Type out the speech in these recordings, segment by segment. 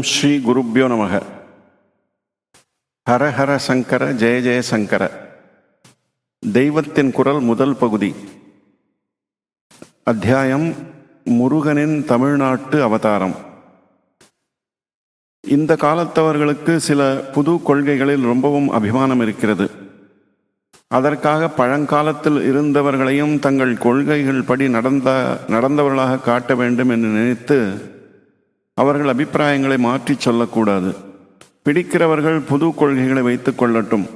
ஓம் ஸ்ரீ குருப்யோ நமக. ஹரஹர சங்கர ஜெய ஜெய சங்கர. தெய்வத்தின் குரல் முதல் பகுதி. அத்தியாயம் முருகனின் தமிழ்நாட்டு அவதாரம். இந்த காலத்தவர்களுக்கு சில புது கொள்கைகளில் ரொம்பவும் அபிமானம் இருக்கிறது. அதற்காக பழங்காலத்தில் இருந்தவர்களையும் தங்கள் கொள்கைகள் படி நடந்த நடந்தவர்களாக காட்ட வேண்டும் என்று நினைத்து அவர்கள் அபிப்பிராயங்களை மாற்றிச் சொல்லக்கூடாது. பிடிக்கிறவர்கள் புது கொள்கைகளை வைத்து கொள்ளட்டும்.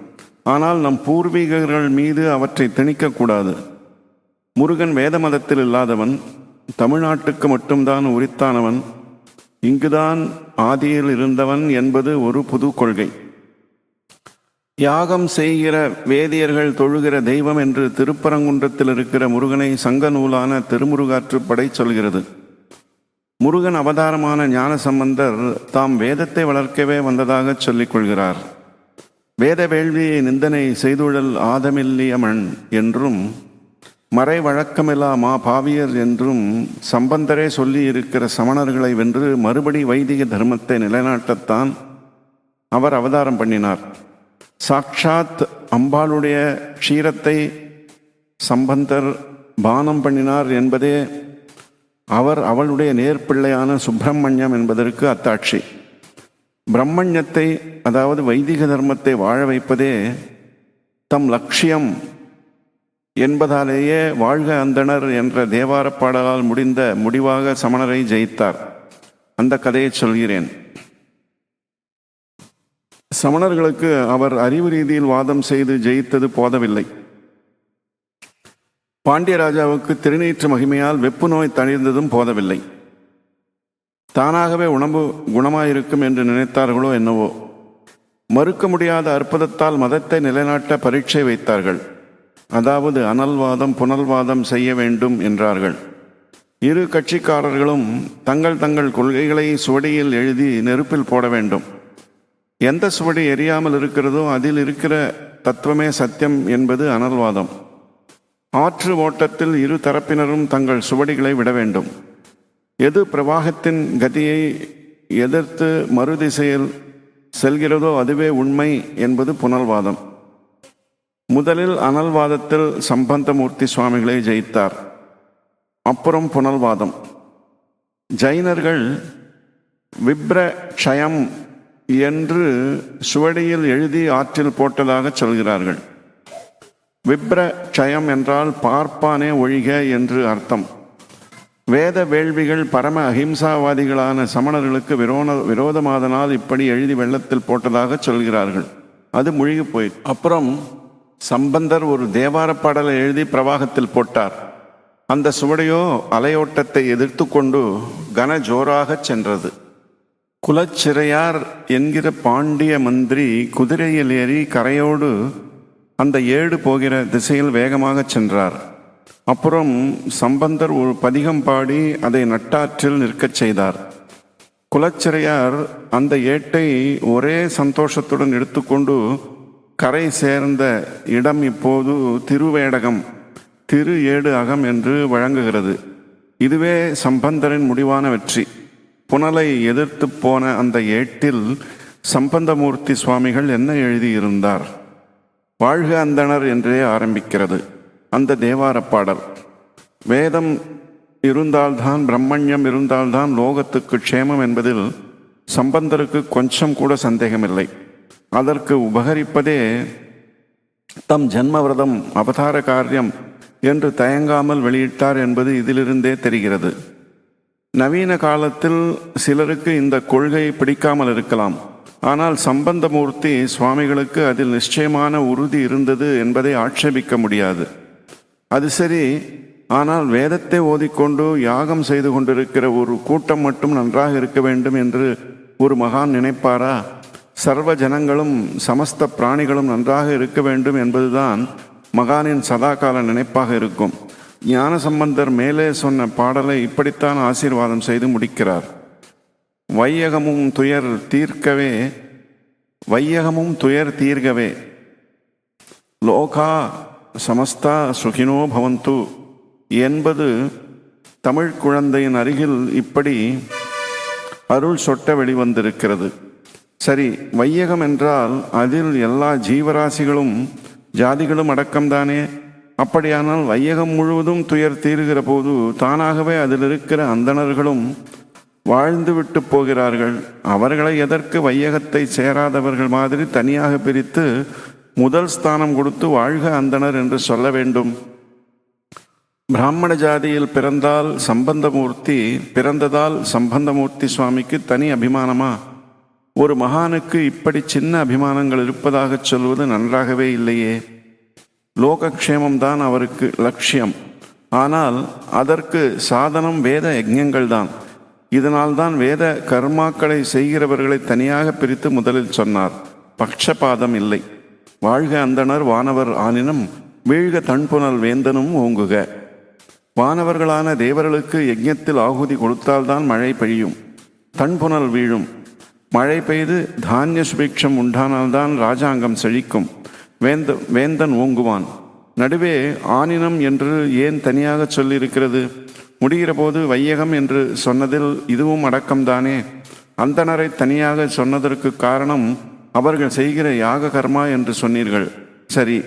ஆனால் நம் பூர்வீகர்கள் மீது அவற்றை திணிக்கக்கூடாது. முருகன் வேத மதத்தில் இல்லாதவன் தமிழ்நாட்டுக்கு மட்டும்தான் உரித்தானவன் இங்குதான் ஆதியில் இருந்தவன் என்பது ஒரு புது கொள்கை. யாகம் செய்கிற வேதியர்கள் தொழுகிற தெய்வம் என்று திருப்பரங்குன்றத்தில் இருக்கிற முருகனை சங்க நூலான திருமுருகாற்றுப்படை சொல்கிறது. முருகன் அவதாரமான ஞான சம்பந்தர் தாம் வேதத்தை வளர்க்கவே வந்ததாக சொல்லிக் கொள்கிறார். வேத வேள்வியை நிந்தனை செய்துழல் ஆதமில்லியமன் என்றும் மறை வழக்கமில்லா மா பாவியர் என்றும் சம்பந்தரே சொல்லி இருக்கிற சமணர்களை வென்று மறுபடி வைதிக தர்மத்தை நிலைநாட்டத்தான் அவர் அவதாரம் பண்ணினார். சாக்ஷாத் அம்பாளுடைய க்ஷீரத்தை சம்பந்தர் பானம் பண்ணினார் என்பதே அவர் அவளுடைய நேர்பிள்ளையான சுப்பிரமணியம் என்பதற்கு அத்தாட்சி. பிரம்மண்யத்தை அதாவது வைதிக தர்மத்தை வாழ வைப்பதே தம் லட்சியம் என்பதாலேயே வாழ்க அந்தணர் என்ற தேவார பாடலால் முடிந்த முடிவாக சமணரை ஜெயித்தார். அந்த கதையை சொல்கிறேன். சமணர்களுக்கு அவர் அறிவு ரீதியில் வாதம் செய்து ஜெயித்தது போதவில்லை. பாண்டியராஜாவுக்கு திருநீற்று மகிமையால் வெப்பு நோய் தணிந்ததும் போதவில்லை. தானாகவே உணவு குணமாயிருக்கும் என்று நினைத்தார்களோ என்னவோ. மறுக்க முடியாத அற்புதத்தால் மதத்தை நிலைநாட்ட பரீட்சை வைத்தார்கள். அதாவது அனல்வாதம் புனல்வாதம் செய்ய வேண்டும் என்றார்கள். இரு கட்சிக்காரர்களும் தங்கள் தங்கள் கொள்கைகளை சுவடியில் எழுதி நெருப்பில் போட வேண்டும். எந்த சுவடி எரியாமல் இருக்கிறதோ அதில் இருக்கிற தத்துவமே சத்தியம் என்பது அனல்வாதம். ஆற்று ஓட்டத்தில் இரு தரப்பினரும் தங்கள் சுவடிகளை விட வேண்டும். எது பிரவாகத்தின் கதியை எதிர்த்து மறுதிசையில் செல்கிறதோ அதுவே உண்மை என்பது புனல்வாதம். முதலில் அனல்வாதத்தில் சம்பந்தமூர்த்தி சுவாமிகளை ஜெயித்தார். அப்புறம் புனல்வாதம். ஜைனர்கள் விப்ர க்ஷயம் என்று சுவடியில் எழுதி ஆற்றில் போட்டதாக சொல்கிறார்கள். விப்ர க்ஷயம் என்றால் பார்ப்பானே ஒழிக என்று அர்த்தம். வேத வேள்விகள் பரம அஹிம்சாவாதிகளான சமணர்களுக்கு விரோத விரோதமாதனால் இப்படி எழுதி வெள்ளத்தில் போட்டதாக சொல்கிறார்கள். அது முழுகி போய் அப்புறம் சம்பந்தர் ஒரு தேவார பாடலை எழுதி பிரவாகத்தில் போட்டார். அந்த சுவடையோ அலையோட்டத்தை எதிர்த்து கொண்டு கன ஜோராகச் சென்றது. குலச்சிறையார் என்கிற பாண்டிய மந்திரி குதிரையில் ஏறி கரையோடு அந்த ஏடு போகிற திசையில் வேகமாக சென்றார். அப்புறம் சம்பந்தர் ஒரு பதிகம் பாடி அதை நட்டாற்றில் நிற்கச் செய்தார். குலச்சிறையார் அந்த ஏட்டை ஒரே சந்தோஷத்துடன் எடுத்துக்கொண்டு கரை சேர்ந்த இடம் இப்போது திருவேடகம் திரு ஏடு அகம் என்று வழங்குகிறது. இதுவே சம்பந்தரின் முடிவான வெற்றி. புனலை எதிர்த்து போன அந்த ஏட்டில் சம்பந்தமூர்த்தி சுவாமிகள் என்ன எழுதியிருந்தார்? வாழ்க அந்தணர் என்றே ஆரம்பிக்கிறது அந்த தேவார பாடல். வேதம் இருந்தால்தான் பிரம்மண்யம் இருந்தால்தான் லோகத்துக்கு க்ஷேமம் என்பதில் சம்பந்தருக்கு கொஞ்சம் கூட சந்தேகமில்லை. அதற்கு உபகரிப்பதே தம் ஜென்மவிரதம் அவதார காரியம் என்று தயங்காமல் வெளியிட்டார் என்பது இதிலிருந்தே தெரிகிறது. நவீன காலத்தில் சிலருக்கு இந்த கொள்கை பிடிக்காமல் இருக்கலாம். ஆனால் சம்பந்தமூர்த்தி சுவாமிகளுக்கு அதில் நிச்சயமான உறுதி இருந்தது என்பதை ஆட்சேபிக்க முடியாது. அது சரி ஆனால் வேதத்தை ஓதிக்கொண்டு யாகம் செய்து கொண்டிருக்கிற ஒரு கூட்டம் மட்டும் நன்றாக இருக்க வேண்டும் என்று ஒரு மகான் நினைப்பாரா? சர்வ ஜனங்களும் சமஸ்த பிராணிகளும் நன்றாக இருக்க வேண்டும் என்பதுதான் மகானின் சதாகால நினைப்பாக இருக்கும். ஞான சம்பந்தர் மேலே சொன்ன பாடலை இப்படித்தான் ஆசீர்வாதம் செய்து முடிக்கிறார். வையகமும் துயர் தீர்க்கவே வையகமும் துயர் தீர்க்கவே லோகா சமஸ்தா சுகினோ பவந்து. என்பது தமிழ் குழந்தையின் அருகில் இப்படி அருள் சொட்ட வெளிவந்திருக்கிறது. சரி வையகம் என்றால் அதில் எல்லா ஜீவராசிகளும் ஜாதிகளும் அடக்கம்தானே? அப்படியானால் வையகம் முழுவதும் துயர் தீர்கிற போது தானாகவே அதில் இருக்கிற அந்தணர்களும் வாழ்ந்து விட்டு போகிறார்கள். அவர்களை எதற்கு வையகத்தை சேராதவர்கள் மாதிரி தனியாக பிரித்து முதல் ஸ்தானம் கொடுத்து வாழ்க அந்தனர் என்று சொல்ல வேண்டும். பிராமண ஜாதியில் பிறந்தால் சம்பந்தமூர்த்தி பிறந்ததால் சம்பந்தமூர்த்தி சுவாமிக்கு தனி அபிமானமா? ஒரு மகானுக்கு இப்படி சின்ன அபிமானங்கள் இருப்பதாகச் சொல்வது நன்றாகவே இல்லையே. லோகக்ஷேமம்தான் அவருக்கு லட்சியம். ஆனால் அதற்கு சாதனம் வேத யஜ்ஞங்கள் தான் இதனால்தான் வேத கர்மாக்களை செய்கிறவர்களை தனியாக பிரித்து முதலில் சொன்னார். பக்ஷபாதம் இல்லை. வாழ்க அந்தணர் வானவர் ஆனினும் வீழ்க தன்புணல் வேந்தனும் ஓங்குக. வானவர்களான தேவர்களுக்கு யஜ்ஞத்தில் ஆகுதி கொடுத்தால்தான் மழை பெய்யும். தன்புணல் வீழும். மழை பெய்து தானிய சுபிக்ஷம் உண்டானால்தான் ராஜாங்கம் செழிக்கும். வேந்த வேந்தன் ஓங்குவான். நடுவே ஆனினம் என்று ஏன் தனியாக சொல்லியிருக்கிறது? முடிகிற போது வையகம் என்று சொன்னதில் இதுவும் அடக்கம்தானே? அந்தணரை தனியாக சொன்னதற்கு காரணம் அவர்கள் செய்கிற யாக கர்மா என்று சொன்னீர்கள். சரி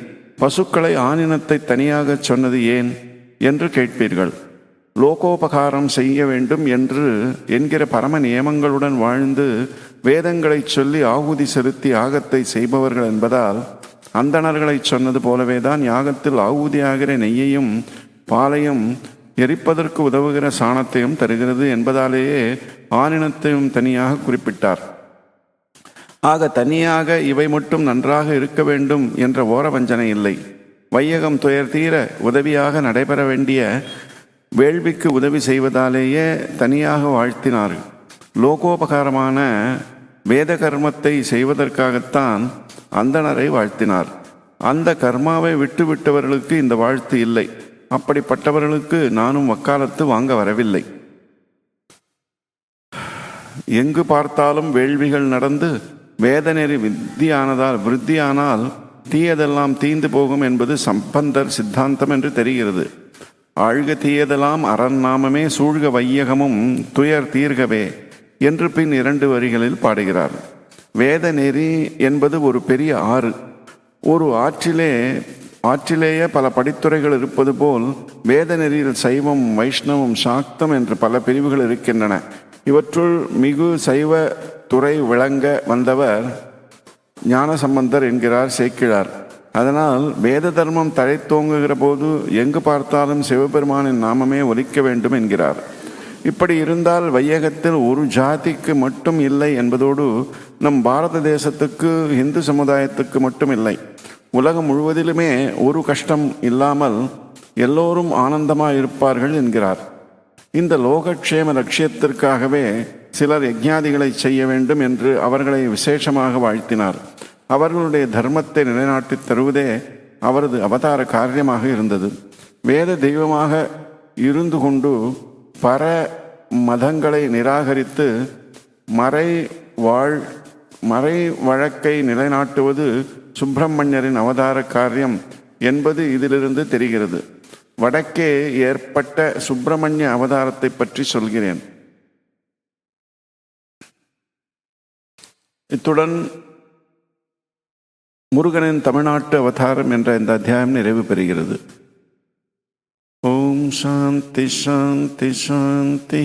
பசுக்களை ஆனினத்தை தனியாக சொன்னது ஏன் என்று கேட்பீர்கள். லோகோபகாரம் செய்ய வேண்டும் என்று என்கிற பரம நியமங்களுடன் வாழ்ந்து வேதங்களை சொல்லி ஆகுதி செலுத்தி யாகத்தை செய்பவர்கள் என்பதால் அந்தணர்களை சொன்னது போலவேதான் யாகத்தில் ஆகுதியாகிற நெய்யையும் பாலையும் எரிப்பதற்கு உதவுகிற சாணத்தையும் தருகிறது என்பதாலேயே ஆனினத்தையும் தனியாக குறிப்பிட்டார். ஆக தனியாக இவை மட்டும் நன்றாக இருக்க வேண்டும் என்ற ஓரவஞ்சனை இல்லை. வையகம் துயர் தீர உதவியாக நடைபெற வேண்டிய வேள்விக்கு உதவி செய்வதாலேயே தனியாக வாழ்த்தினார். லோகோபகாரமான வேத கர்மத்தை செய்வதற்காகத்தான் அந்தணரை வாழ்த்தினார். அந்த கர்மாவை விட்டுவிட்டவர்களுக்கு இந்த வாழ்த்து இல்லை. அப்படிப்பட்டவர்களுக்கு நானும் வக்காலத்து வாங்க வரவில்லை. எங்கு பார்த்தாலும் வேள்விகள் நடந்து வேதநெறி வித்தியானதால் விருத்தியானால் தீயதெல்லாம் தீந்து போகும் என்பது சம்பந்தர் சித்தாந்தம் என்று தெரிகிறது. ஆழ்க தீயதெல்லாம் அரண் நாமமே சூழ்க வையகமும் துயர் தீர்கவே என்று பின் இரண்டு வரிகளில் பாடுகிறார். வேத நெறி என்பது ஒரு பெரிய ஆறு. ஒரு ஆற்றிலே ஆற்றிலேயே பல படித்துறைகள் இருப்பது போல் வேத நெறியில் சைவம் வைஷ்ணவம் சாக்தம் என்று பல பிரிவுகள் இருக்கின்றன. இவற்றுள் மிகு சைவ துறை விளங்க வந்தவர் ஞானசம்பந்தர் என்கிறார் சேக்கிழார். அதனால் வேத தர்மம் தழைத்தோங்குகிற போது எங்கு பார்த்தாலும் சிவபெருமானின் நாமமே ஒலிக்க வேண்டும் என்கிறார். இப்படி இருந்தால் வையகத்தில் ஒரு ஜாதிக்கு மட்டும் இல்லை என்பதோடு நம் பாரத தேசத்துக்கு இந்து சமுதாயத்துக்கு மட்டும் இல்லை. உலகம் முழுவதிலுமே ஒரு கஷ்டம் இல்லாமல் எல்லோரும் ஆனந்தமாக இருப்பார்கள் என்கிறார். இந்த லோகக்ஷேம லட்சியத்திற்காகவே சிலர் யஜ்ஞாதிகளை செய்ய வேண்டும் என்று அவர்களை விசேஷமாக வாழ்த்தினார். அவர்களுடைய தர்மத்தை நிலைநாட்டித் தருவதே அவரது அவதார காரியமாக இருந்தது. வேத தெய்வமாக இருந்து கொண்டு பர மதங்களை நிராகரித்து மறை வாழ் மறை வழக்கை நிலைநாட்டுவது சுப்பிரமணியரின் அவதார காரியம் என்பது இதிலிருந்து தெரிகிறது. வடக்கே ஏற்பட்ட சுப்பிரமணிய அவதாரத்தை பற்றி சொல்கிறேன். இத்துடன் முருகனின் தமிழ்நாட்டு அவதாரம் என்ற இந்த அத்தியாயம் நிறைவு பெறுகிறது. ஓம் சாந்தி சாந்தி சாந்தி.